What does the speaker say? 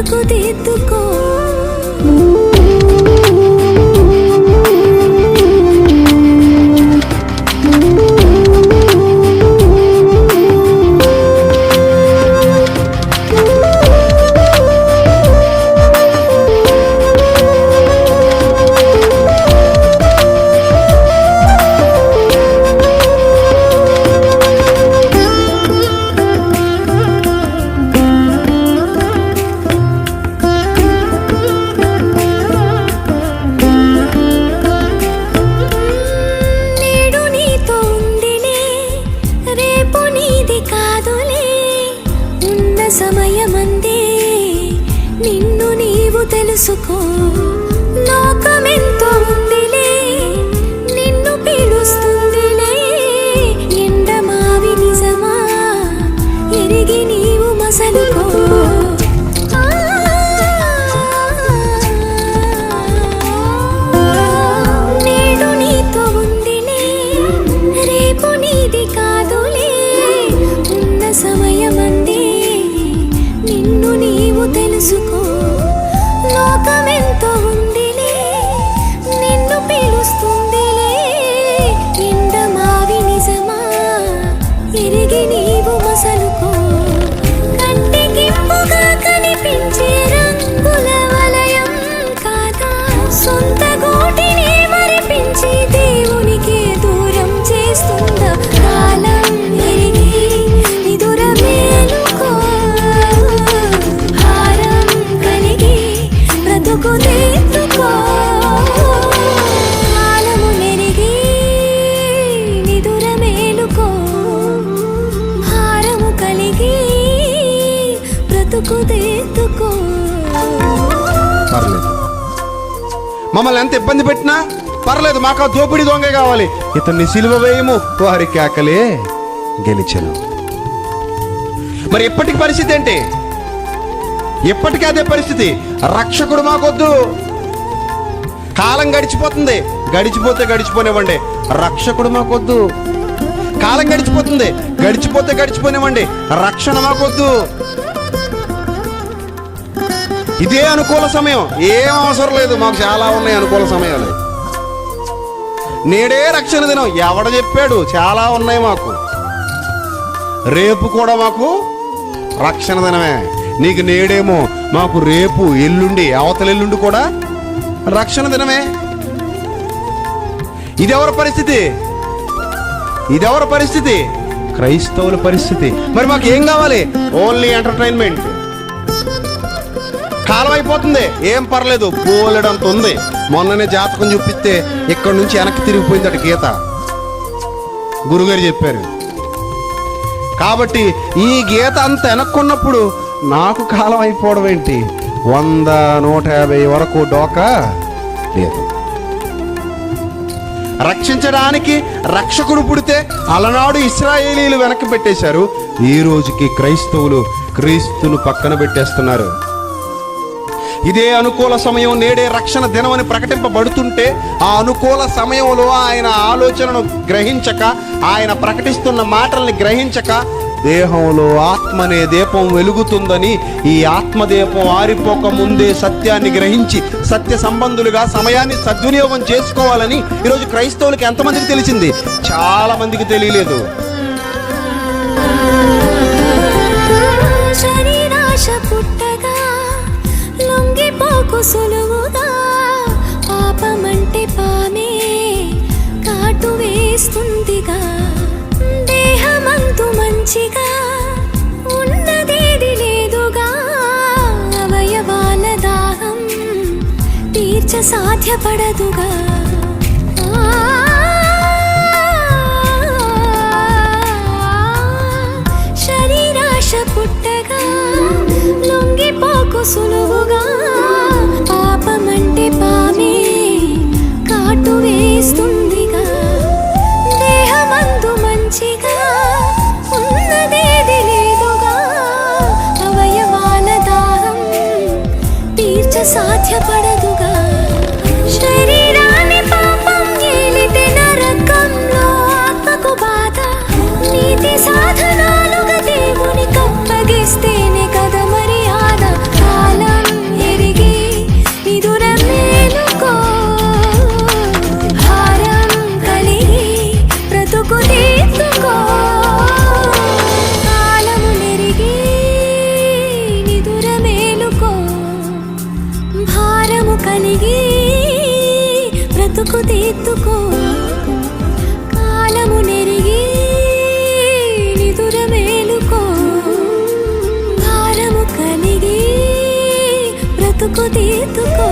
तुको दे तुको సమయమంది. నిన్ను నీవు తెలుసుకో. మమ్మల్ని ఎంత ఇబ్బంది పెట్టినా? పర్లేదు మాకు దోపిడి దొంగ కావాలి. ఇతన్ని సిలువ వేయము వారి కేకలే గెలిచను. మరి ఎప్పటికి పరిస్థితి ఏంటి? ఎప్పటికీ అదే పరిస్థితి. రక్షకుడు మాకొద్దు. కాలం గడిచిపోతుంది. గడిచిపోతే గడిచిపోనివ్వండి. రక్షకుడు మాకొద్దు. కాలం గడిచిపోతుంది. గడిచిపోతే గడిచిపోనివ్వండి. రక్షణ మాకొద్దు. ఇదే అనుకూల సమయం. ఏం అవసరం లేదు మాకు చాలా ఉన్నాయి అనుకూల సమయాలు. నేడే రక్షణ దినం. ఎవడ చెప్పాడు? చాలా ఉన్నాయి మాకు. రేపు కూడా మాకు రక్షణ దినమే. నీకు నేడేమో మాకు రేపు ఎల్లుండి అవతల ఎల్లుండి కూడా రక్షణ దినమే. ఇదెవరి పరిస్థితి? ఇదెవరి పరిస్థితి? క్రైస్తవుల పరిస్థితి. మరి మాకు ఏం కావాలి? Only entertainment. కాలం అయిపోతుంది. ఏం పర్లేదు పోలేడంత ఉంది మొన్ననే జాతకం చూపిస్తే ఇక్కడ నుంచి వెనక్కి తిరిగిపోయింది అటు గీత. గురుగారు చెప్పారు. కాబట్టి ఈ గీత అంత వెనక్కున్నప్పుడు నాకు కాలం అయిపోవడం ఏంటి? వంద నూట యాభై వరకు డోకా? లేదు. రక్షించడానికి రక్షకుడు పుడితే అలనాడు ఇస్రాయేలీలు వెనక్కి పెట్టేశారు. ఈ రోజుకి క్రైస్తవులు క్రీస్తును పక్కన పెట్టేస్తున్నారు. ఇదే అనుకూల సమయం నేడే రక్షణ దినమని ప్రకటింపబడుతుంటే ఆ అనుకూల సమయంలో ఆయన ఆలోచనను గ్రహించక ఆయన ప్రకటిస్తున్న మాటల్ని గ్రహించక దేహంలో ఆత్మనే దీపం వెలుగుతుందని ఈ ఆత్మదీపం ఆరిపోక ముందే సత్యాన్ని గ్రహించి సత్య సంబంధులుగా సమయాన్ని సద్వినియోగం చేసుకోవాలని ఈరోజు క్రైస్తవులకు ఎంతమందికి తెలిసింది? చాలా మందికి తెలియలేదు. నాకు సులువుగా పాపమంటే పామే కాటు వేస్తుందిగా. దేహమంతు మంచిగా ఉన్నదేది లేదుగా. అవయవాల దాహం తీర్చ సాధ్యపడదుగా. శరీరాశ పుట్టగా లొంగిపోకు సులువుగా. సాధ్యపడదుగా. శరీరాన్ని పాపం ఏలితే నరకంలో తగు బాధ నీతి సాధనా పొదితుకో